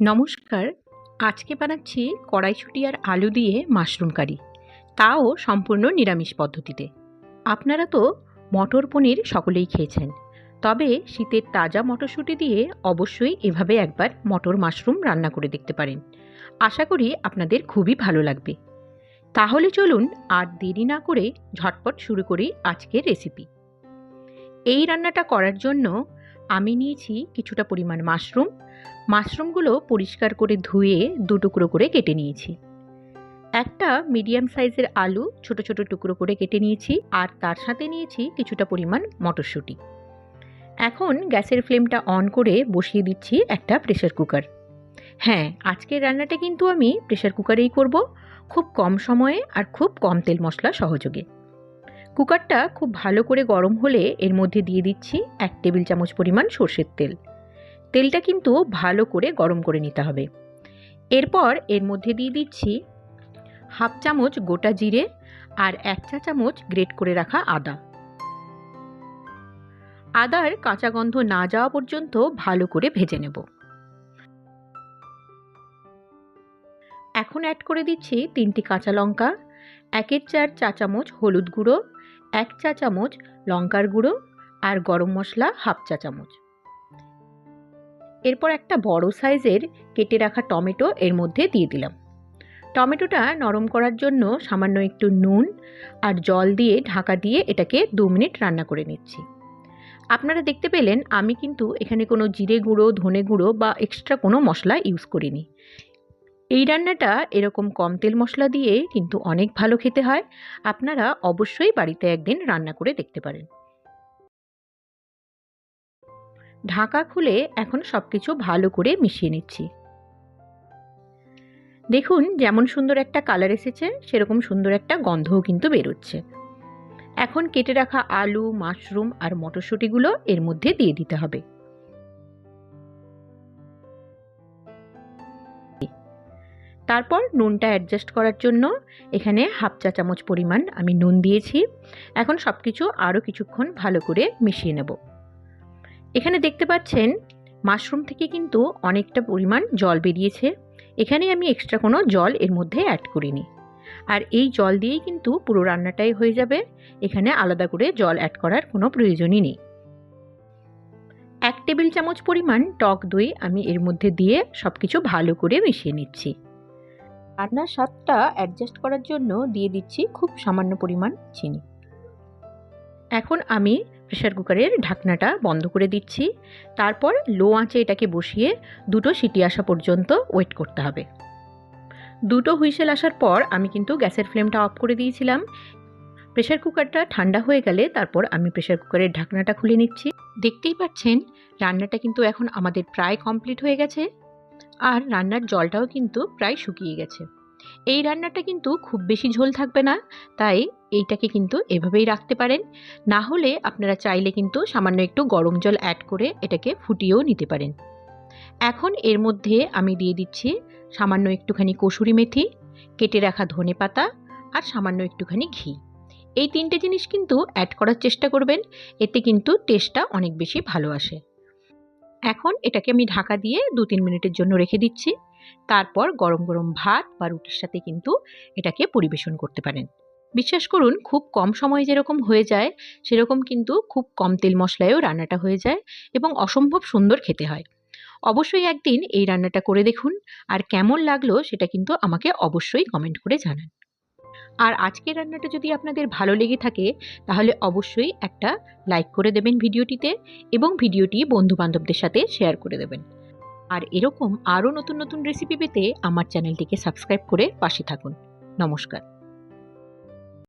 নমস্কার। আজকে বানাচ্ছি কড়াইশুঁটি আর আলু দিয়ে মাশরুম কারি। তাও সম্পূর্ণ নিরামিষ পদ্ধতিতে। আপনারা তো মটর পনির সকলেই খেয়েছেন। তবে শীতের তাজা মটরশুঁটি দিয়ে অবশ্যই এভাবে একবার মটর মাশরুম রান্না করে দেখতে পারেন। আশা করি আপনাদের খুবই ভালো লাগবে। তাহলে চলুন আর দেরি না করে ঝটপট শুরু করি আজকের রেসিপি। এই রান্নাটা করার জন্য আমি নিয়েছি কিছুটা পরিমাণ মাশরুম। মাশরুমগুলো পরিষ্কার করে ধুয়ে দু টুকরো করে কেটে নিয়েছি। একটা মিডিয়াম সাইজের আলু ছোট ছোট টুকরো করে কেটে নিয়েছি আর তার সাথে নিয়েছি কিছুটা পরিমাণ মটরশুঁটি। এখন গ্যাসের ফ্লেমটা অন করে বসিয়ে দিচ্ছি একটা প্রেশার কুকার। হ্যাঁ আজকের রান্নাটা কিন্তু আমি প্রেশার কুকারেই করব। খুব কম সময়ে আর খুব কম তেল মশলা সহযোগে। কুকারটা খুব ভালো করে গরম হলে এর মধ্যে দিয়ে দিচ্ছি এক টেবিল চামচ পরিমাণ সর্ষের তেল। তেলটা কিন্তু ভালো করে গরম করে নিতে হবে। এরপর এর মধ্যে দিয়ে দিচ্ছি হাফ চামচ গোটা জিরে আর এক চা চামচ গ্রেট করে রাখা আদা। আদার কাঁচা গন্ধ না যাওয়া পর্যন্ত ভালো করে ভেজে নেব। এখন অ্যাড করে দিচ্ছি তিনটি কাঁচা লঙ্কা, একের চার চা চামচ হলুদ গুঁড়ো এক চা চামচ লঙ্কার গুঁড়ো আর গরম মশলা হাফ চা চামচ। এরপর একটা বড় সাইজের কেটে রাখা টমেটো এর মধ্যে দিয়ে দিলাম। টমেটোটা নরম করার জন্য সামান্য একটু নুন আর জল দিয়ে ঢাকা দিয়ে এটাকে দু মিনিট রান্না করে নিচ্ছি। আপনারা দেখতে পেলেন আমি কিন্তু এখানে কোনো জিরে গুঁড়ো, ধনে গুঁড়ো বা এক্সট্রা কোনো মশলা ইউজ করিনি। এই রান্নাটা এরকম কম তেল মশলা দিয়ে কিন্তু অনেক ভালো খেতে হয়। আপনারা অবশ্যই বাড়িতে একদিন রান্না করে দেখতে পারেন। ঢাকা খুলে এখন সব কিছু ভালো করে মিশিয়ে নিচ্ছি। দেখুন যেমন সুন্দর একটা কালার এসেছে, সেরকম সুন্দর একটা গন্ধও কিন্তু বেরোচ্ছে। এখন কেটে রাখা আলু, মাশরুম আর মটরশুঁটিগুলো এর মধ্যে দিয়ে দিতে হবে। তারপর নুনটা অ্যাডজাস্ট করার জন্য এখানে হাফ চা চামচ পরিমাণ আমি নুন দিয়েছি। এখন সব কিছু আরও কিছুক্ষণ ভালো করে মিশিয়ে নেব। এখানে দেখতে পাচ্ছেন মাশরুম থেকে কিন্তু অনেকটা পরিমাণ জল বেরিয়েছে। এখানে আমি এক্সট্রা কোনো জল এর মধ্যে অ্যাড করিনি। আর এই জল দিয়েই কিন্তু পুরো রান্নাটাই হয়ে যাবে। এখানে আলাদা করে জল অ্যাড করার কোনো প্রয়োজনই নেই। এক টেবিল চামচ পরিমাণ টক দই আমি এর মধ্যে দিয়ে সব কিছু ভালো করে মিশিয়ে নিচ্ছি। রান্নার স্বাদটা অ্যাডজাস্ট করার জন্য দিয়ে দিচ্ছি খুব সামান্য পরিমাণ চিনি। এখন আমি প্রেশার কুকারের ঢাকনাটা বন্ধ করে দিচ্ছি। তারপর লো আঁচে এটাকে বসিয়ে দুটো সিটি আসা পর্যন্ত ওয়েট করতে হবে। দুটো হুইসেল আসার পর আমি কিন্তু গ্যাসের ফ্লেমটা অফ করে দিয়েছিলাম। প্রেশার কুকারটা ঠান্ডা হয়ে গেলে তারপর আমি প্রেশার কুকারের ঢাকনাটা খুলে নিচ্ছি। দেখতেই পাচ্ছেন, রান্নাটা কিন্তু এখন আমাদের প্রায় কমপ্লিট হয়ে গেছে। আর রান্নার জলটাও কিন্তু প্রায় শুকিয়ে গেছে। এই রান্নাটা কিন্তু খুব বেশি ঝোল থাকবে না, তাই এইটাকে কিন্তু এভাবেই রাখতে পারেন। না হলে আপনারা চাইলে কিন্তু সামান্য একটু গরম জল অ্যাড করে এটাকে ফুটিয়েও নিতে পারেন। এখন এর মধ্যে আমি দিয়ে দিচ্ছি সামান্য একটুখানি কসুরি মেথি, কেটে রাখা ধনে পাতা আর সামান্য একটুখানি ঘি। এই তিনটে জিনিস কিন্তু অ্যাড করার চেষ্টা করবেন, এতে কিন্তু টেস্টটা অনেক বেশি ভালো আসে। এখন এটাকে আমি ঢাকা দিয়ে দু তিন মিনিটের জন্য রেখে দিচ্ছি। তারপর গরম গরম ভাত বা রুটির সাথে কিন্তু এটাকে পরিবেশন করতে পারেন। বিশ্বাস করুন, খুব কম সময়ে যেরকম হয়ে যায়, সেরকম কিন্তু খুব কম তেল মশলায়ও রান্নাটা হয়ে যায় এবং অসম্ভব সুন্দর খেতে হয়। অবশ্যই একদিন এই রান্নাটা করে দেখুন, আর কেমন লাগল সেটা কিন্তু আমাকে অবশ্যই কমেন্ট করে জানান। আর আজকের রান্নাটা যদি আপনাদের ভালো লেগে থাকে, তাহলে অবশ্যই একটা লাইক করে দেবেন ভিডিওটিতে এবং ভিডিওটি বন্ধুবান্ধবদের সাথে শেয়ার করে দেবেন। আর এরকম আরও নতুন নতুন রেসিপি পেতে আমার চ্যানেলটিকে সাবস্ক্রাইব করে পাশে থাকুন। নমস্কার।